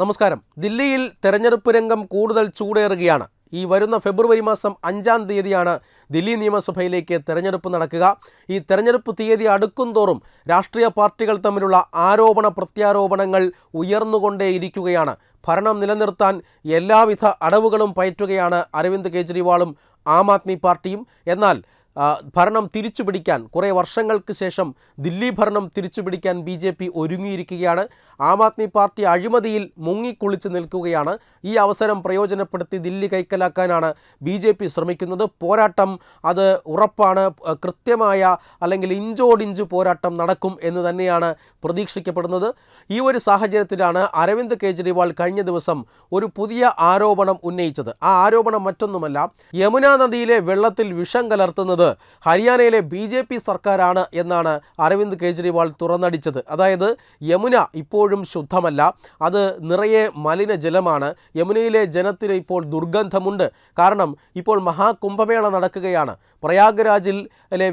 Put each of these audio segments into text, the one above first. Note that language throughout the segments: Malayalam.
നമസ്കാരം. ദില്ലിയിൽ തെരഞ്ഞെടുപ്പ് രംഗം കൂടുതൽ ചൂടേറുകയാണ്. ഈ വരുന്ന ഫെബ്രുവരി മാസം അഞ്ചാം തീയതിയാണ് ദില്ലി നിയമസഭയിലേക്ക് തെരഞ്ഞെടുപ്പ് നടക്കുക. ഈ തെരഞ്ഞെടുപ്പ് തീയതി അടുക്കുംതോറും രാഷ്ട്രീയ പാർട്ടികൾ തമ്മിലുള്ള ആരോപണ പ്രത്യാരോപണങ്ങൾ ഉയർന്നുകൊണ്ടേയിരിക്കുകയാണ്. ഭരണം നിലനിർത്താൻ എല്ലാവിധ അടവുകളും പയറ്റുകയാണ് അരവിന്ദ് കെജ്രിവാളും ആം ആദ്മി പാർട്ടിയും. എന്നാൽ ഭരണം തിരിച്ചുപിടിക്കാൻ കുറേ വർഷങ്ങൾക്ക് ശേഷം ദില്ലി ഭരണം തിരിച്ചുപിടിക്കാൻ ബി ജെ പി ഒരുങ്ങിയിരിക്കുകയാണ്. ആം ആദ്മി പാർട്ടി അഴിമതിയിൽ മുങ്ങിക്കുളിച്ച് നിൽക്കുകയാണ്. ഈ അവസരം പ്രയോജനപ്പെടുത്തി ദില്ലി കൈക്കലാക്കാനാണ് ബി ജെ പി ശ്രമിക്കുന്നത്. പോരാട്ടം അത് ഉറപ്പാണ്. കൃത്യമായ അല്ലെങ്കിൽ ഇഞ്ചോടിഞ്ച് പോരാട്ടം നടക്കും എന്ന് തന്നെയാണ് പ്രതീക്ഷിക്കപ്പെടുന്നത്. ഈ ഒരു സാഹചര്യത്തിലാണ് അരവിന്ദ് കെജ്രിവാൾ കഴിഞ്ഞ ദിവസം ഒരു പുതിയ ആരോപണം ഉന്നയിച്ചത്. ആ ആരോപണം മറ്റൊന്നുമല്ല യമുനാ നദിയിലെ വെള്ളത്തിൽ വിഷം കലർത്തുന്നത് ഹരിയാനയിലെ ബി ജെ പി സർക്കാരാണ് എന്നാണ് അരവിന്ദ് കെജ്രിവാൾ തുറന്നടിച്ചത്. അതായത് യമുന ഇപ്പോഴും ശുദ്ധമല്ല അത് നിറയെ മലിനജലമാണ് യമുനയിലെ ജലത്തിന് ഇപ്പോൾ ദുർഗന്ധമുണ്ട്. കാരണം ഇപ്പോൾ മഹാകുംഭമേള നടക്കുകയാണ്. പ്രയാഗ്രാജിൽ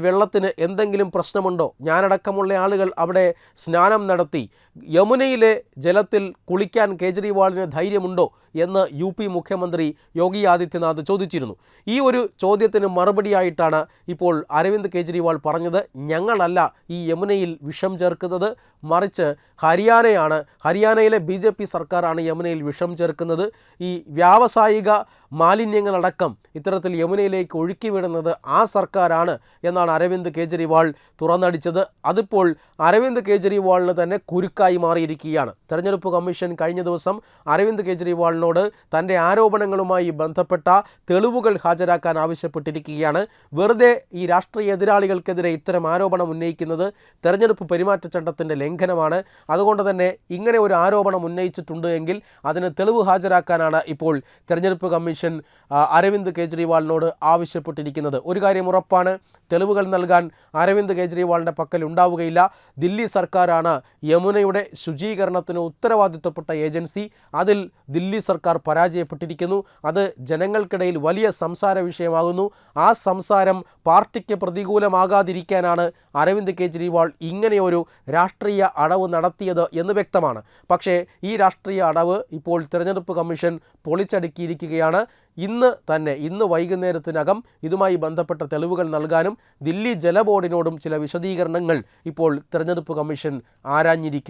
വെള്ളത്തിന് എന്തെങ്കിലും പ്രശ്നമുണ്ടോ? ഞാനടക്കമുള്ള ആളുകൾ അവിടെ സ്നാനം നടത്തി. യമുനയിലെ ജലത്തിൽ കുളിക്കാൻ കേജ്രിവാളിന് ധൈര്യമുണ്ടോ എന്ന് യു പി മുഖ്യമന്ത്രി യോഗി ആദിത്യനാഥ് ചോദിച്ചിരുന്നു. ഈ ഒരു ചോദ്യത്തിന് മറുപടിയായിട്ടാണ് ഇപ്പോൾ അരവിന്ദ് കേജ്രിവാൾ പറഞ്ഞത്. ഞങ്ങളല്ല ഈ യമുനയിൽ വിഷം ചേർക്കുന്നത്. മറിച്ച് ഹരിയാനയാണ് ഹരിയാനയിലെ ബി ജെ പി സർക്കാരാണ് യമുനയിൽ വിഷം ചേർക്കുന്നത്. ഈ വ്യാവസായിക മാലിന്യങ്ങളടക്കം ഇത്തരത്തിൽ യമുനയിലേക്ക് ഒഴുക്കി വിടുന്നത് ആ സർക്കാരാണ് എന്നാണ് അരവിന്ദ് കേജ്രിവാൾ തുറന്നടിച്ചത്. അതിപ്പോൾ അരവിന്ദ് കേജ്രിവാളിന് തന്നെ കുരുക്കായി മാറിയിരിക്കുകയാണ്. തെരഞ്ഞെടുപ്പ് കമ്മീഷൻ കഴിഞ്ഞ ദിവസം അരവിന്ദ് കെജ്രിവാളിനോട് തന്റെ ആരോപണങ്ങളുമായി ബന്ധപ്പെട്ട തെളിവുകൾ ഹാജരാക്കാൻ ആവശ്യപ്പെട്ടിരിക്കുകയാണ്. വെറുതെ ഈ രാഷ്ട്രീയ എതിരാളികൾക്കെതിരെ ഇത്തരം ആരോപണം ഉന്നയിക്കുന്നത് തെരഞ്ഞെടുപ്പ് പെരുമാറ്റച്ചട്ടത്തിന്റെ ലംഘനമാണ്. അതുകൊണ്ട് തന്നെ ഇങ്ങനെ ഒരു ആരോപണം ഉന്നയിച്ചിട്ടുണ്ട് എങ്കിൽ അതിന് തെളിവ് ഹാജരാക്കാനാണ് ഇപ്പോൾ തെരഞ്ഞെടുപ്പ് കമ്മീഷൻ അരവിന്ദ് കെജ്രിവാളിനോട് ആവശ്യപ്പെട്ടിരിക്കുന്നത്. ഒരു കാര്യം ഉറപ്പാണ് തെളിവുകൾ നൽകാൻ അരവിന്ദ് കെജ്രിവാളിന്റെ പക്കൽ ഉണ്ടാവുകയില്ല. ദില്ലി സർക്കാരാണ് യമുനയുടെ ശുചീകരണത്തിന് ഉത്തരവാദിത്തപ്പെട്ട ഏജൻസി അതിൽ ദില്ലി സർക്കാർ പരാജയപ്പെട്ടിരിക്കുന്നു. അത് ജനങ്ങൾക്കിടയിൽ വലിയ സംസാര വിഷയമാകുന്നു. ആ സംസാരം പാർട്ടിക്ക് പ്രതികൂലമാകാതിരിക്കാനാണ് അരവിന്ദ് കെജ്രിവാൾ ഇങ്ങനെയൊരു രാഷ്ട്രീയ അടവ് നടത്തിയത് എന്ന് വ്യക്തമാണ്. പക്ഷേ ഈ രാഷ്ട്രീയ അടവ് ഇപ്പോൾ തിരഞ്ഞെടുപ്പ് കമ്മീഷൻ പൊളിച്ചടുക്കിയിരിക്കുകയാണ്. ഇന്ന് തന്നെ ഇന്ന് വൈകുന്നേരത്തിനകം ഇതുമായി ബന്ധപ്പെട്ട തെളിവുകൾ നൽകാനും ദില്ലി ജലബോർഡിനോടും ചില വിശദീകരണങ്ങൾ ഇപ്പോൾ തിരഞ്ഞെടുപ്പ് കമ്മീഷൻ